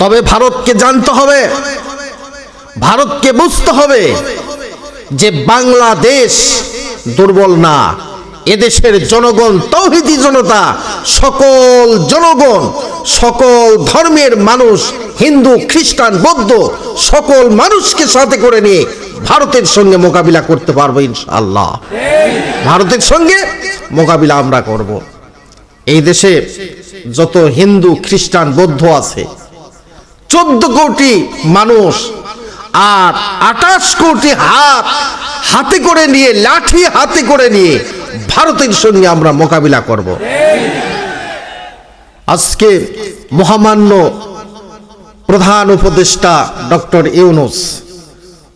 তবে ভারতকে জানতে হবে, ভারতকে বুঝতে হবে যে বাংলাদেশ দুর্বল না। এদেশের জনগণ, তৌহিদি জনতা, সকল জনগণ, সকল ধর্মের মানুষ, হিন্দু, খ্রিস্টান, বৌদ্ধ, সকল মানুষকে সাথে করে নিয়ে ভারতের সঙ্গে মোকাবিলা করতে পারব ইনশাআল্লাহ। ভারতের সঙ্গে মোকাবিলা আমরা করব। এই দেশে যত হিন্দু, খ্রিস্টান, বৌদ্ধ আছে চোদ্দ কোটি মানুষ আর আঠাশ কোটি হাত হাতে করে নিয়ে, লাঠি হাতে করে নিয়ে ভারতের সঙ্গে আমরা মোকাবিলা করব। আজকে মহামান্য প্রধান উপদেষ্টা ডক্টর ইউনুস,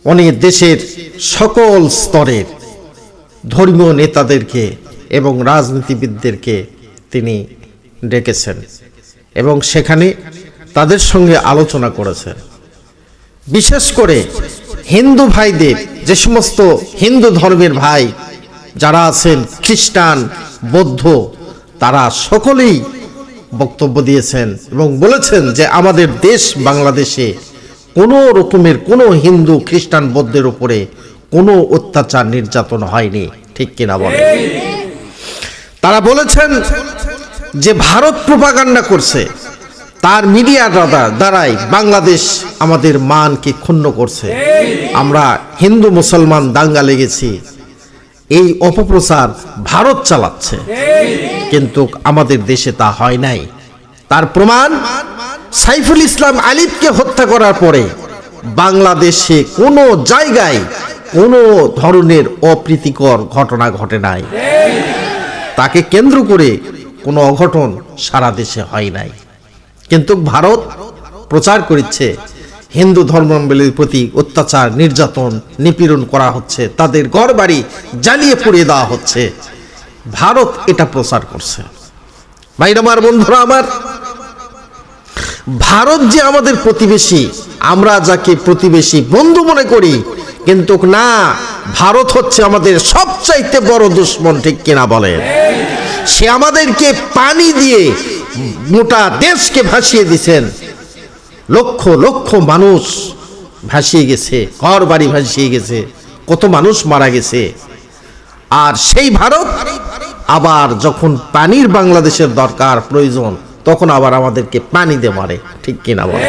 উনি দেশের সকল স্তরের ধর্মীয় নেতাদেরকে এবং রাজনীতিবিদদেরকে তিনি ডেকেছেন এবং সেখানে তাদের সঙ্গে আলোচনা করেছেন বিশেষ করে হিন্দু ভাইদের, যে সমস্ত হিন্দু ধর্মের ভাই যারা আছেন, খ্রিস্টান, বৌদ্ধ, তারা সকলেই বক্তব্য দিয়েছেন এবং বলেছেন যে আমাদের দেশ বাংলাদেশে কোনো রকমের কোনো হিন্দু, খ্রিস্টান, বৌদ্ধের উপরে কোনো অত্যাচার নির্যাতন হয়নি। ঠিক কিনা বলে তারা বলেছেন যে ভারত প্রপাগান্ডা করছে। তার মিডিয়া দ্বারা দ্বারাই বাংলাদেশ আমাদের মানকে ক্ষুণ্ণ করছে। আমরা হিন্দু, মুসলমান, দাঙ্গা লেগেছি। এই অপপ্রচার ভারত চালাচ্ছে। কিন্তু আমাদের দেশে তা হয় নাই। তার প্রমাণ, সাইফুল ইসলাম আলিফকে হত্যা করার পরে বাংলাদেশে কোনো জায়গায় কোনো ধরনের অপ্রীতিকর ঘটনা ঘটে নাই। তাকে কেন্দ্র করে কোনো অঘটন সারা দেশে হয় নাই। কিন্তু ভারত প্রচার করেছে হিন্দু ধর্মাবলীর প্রতি অত্যাচার, নির্যাতন, নিপীড়ন করা হচ্ছে, তাদের ঘর বাড়ি জ্বালিয়ে পুড়িয়ে দেওয়া হচ্ছে। ভারত এটা প্রচার করছে। ভাইরা আমার, বন্ধুরা আমার, ভারত যে আমাদের প্রতিবেশী, আমরা যাকে প্রতিবেশী বন্ধু মনে করি, কিন্তু না, ভারত হচ্ছে আমাদের সবচাইতে বড় দুশ্মন ঠিক কিনা বলেন। সে আমাদেরকে পানি দিয়ে মোটা দেশকে ভাসিয়ে দিছেন। লক্ষ লক্ষ মানুষ ভাসিয়ে গেছে ঘর বাড়ি ভাসিয়ে গেছে, কত মানুষ মারা গেছে। আর সেই ভারত আবার যখন পানির বাংলাদেশের দরকার, প্রয়োজন, তখন আবার আমাদেরকে পানি দিয়ে মারে, ঠিক কিনা বলে